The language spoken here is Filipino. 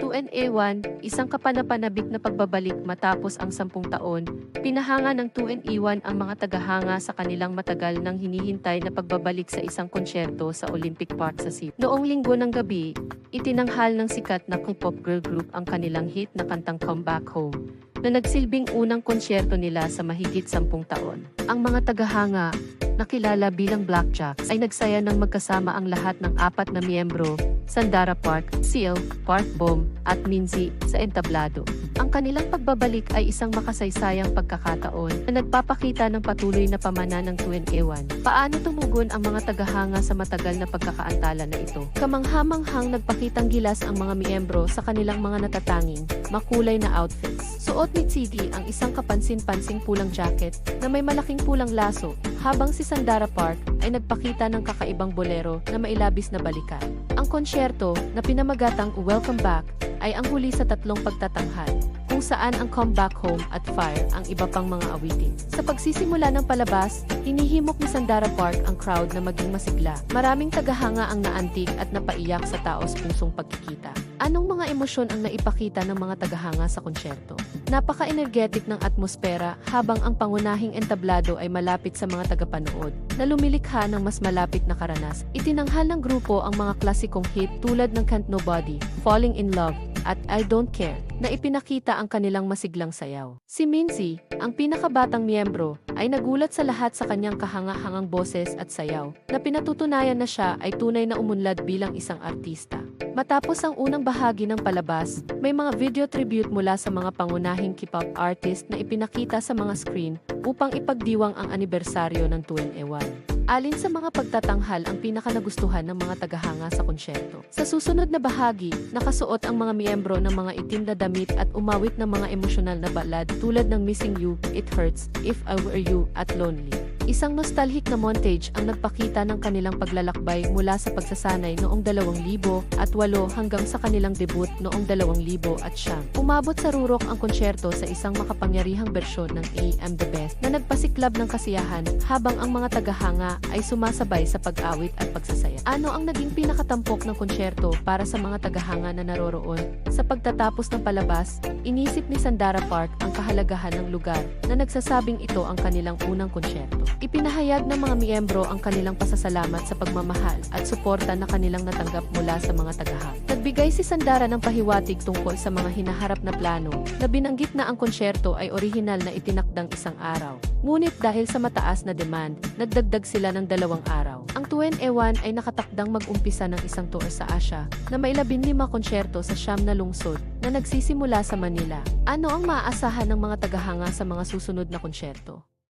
2NA1, isang kapanapanabik na pagbabalik matapos ang sampung taon, pinahanga ng 2NE1 ang mga tagahanga sa kanilang matagal nang hinihintay na pagbabalik sa isang konsyerto sa Olympic Park sa Cebu. Noong linggo ng gabi, itinanghal ng sikat na K-pop girl group ang kanilang hit na kantang Come Back Home na nagsilbing unang konsyerto nila sa mahigit sampung taon. Ang mga tagahanga, nakilala bilang Blackjacks, ay nagsaya ng magkasama ang lahat ng apat na miyembro, Sandara Park, Seal, Park Bomb, at Minzy, sa entablado. Ang kanilang pagbabalik ay isang makasaysayang pagkakataon na nagpapakita ng patuloy na pamana ng 2NA1. Paano tumugon ang mga tagahanga sa matagal na pagkakaantala na ito? Kamanghamanghang nagpakitang gilas ang mga miyembro sa kanilang mga natatanging, makulay na outfits. Suot ni Tzigi ang isang kapansin-pansing pulang jacket na may malaking pulang laso, habang si Sandara Park ay nagpakita ng kakaibang bolero na mailabis na balikan. Ang konsyerto na pinamagatang Welcome Back ay ang huli sa tatlong pagtatanghal, kung saan ang Come Back Home at Fire ang iba pang mga awitin. Sa pagsisimula ng palabas, hinihimok ni Sandara Park ang crowd na maging masigla. Maraming tagahanga ang naantig at napaiyak sa taos pusong pagkikita. Anong mga emosyon ang naipakita ng mga tagahanga sa konsyerto? Napaka-energetic ng atmosfera habang ang pangunahing entablado ay malapit sa mga tagapanood na lumilikha ng mas malapit na karanas. Itinanghal ng grupo ang mga klasikong hit tulad ng Can't Nobody, Falling in Love, at I Don't Care na ipinakita ang kanilang masiglang sayaw. Si Minzy, ang pinakabatang miyembro, ay nagulat sa lahat sa kanyang kahanga-hangang boses at sayaw na pinatutunayan na siya ay tunay na umunlad bilang isang artista. Matapos ang unang bahagi ng palabas, may mga video tribute mula sa mga pangunahing K-pop artist na ipinakita sa mga screen upang ipagdiwang ang anibersaryo ng 2NE1. Alin sa mga pagtatanghal ang pinakanagustuhan ng mga tagahanga sa konsyerto. Sa susunod na bahagi, nakasuot ang mga miyembro ng mga itim na damit at umawit ng mga emosyonal na balad tulad ng Missing You, It Hurts, If I Were You at Lonely. Isang nostalgic na montage ang nagpakita ng kanilang paglalakbay mula sa pagsasanay noong 2000 at 8 hanggang sa kanilang debut noong 2000 at siyam. Umabot sa rurok ang konsyerto sa isang makapangyarihang bersyon ng AM The Best na nagpasiklab ng kasiyahan habang ang mga tagahanga ay sumasabay sa pag-awit at pagsasaya. Ano ang naging pinakatampok ng konsyerto para sa mga tagahanga na naroroon? Sa pagtatapos ng palabas, inisip ni Sandara Park ang kahalagahan ng lugar na nagsasabing ito ang kanilang unang konsyerto. Ipinahayag ng mga miyembro ang kanilang pasasalamat sa pagmamahal at suporta na kanilang natanggap mula sa mga tagahang. Nagbigay si Sandara ng pahiwatig tungkol sa mga hinaharap na plano na binanggit na ang konsyerto ay orihinal na itinakdang isang araw. Ngunit dahil sa mataas na demand, nagdagdag sila ng dalawang araw. Ang 2NE1 ay nakatakdang mag-umpisa ng isang tour sa Asia na may labinlima konsyerto sa siyam na lungsod na nagsisimula sa Manila. Ano ang maaasahan ng mga tagahanga sa mga susunod na konsyerto?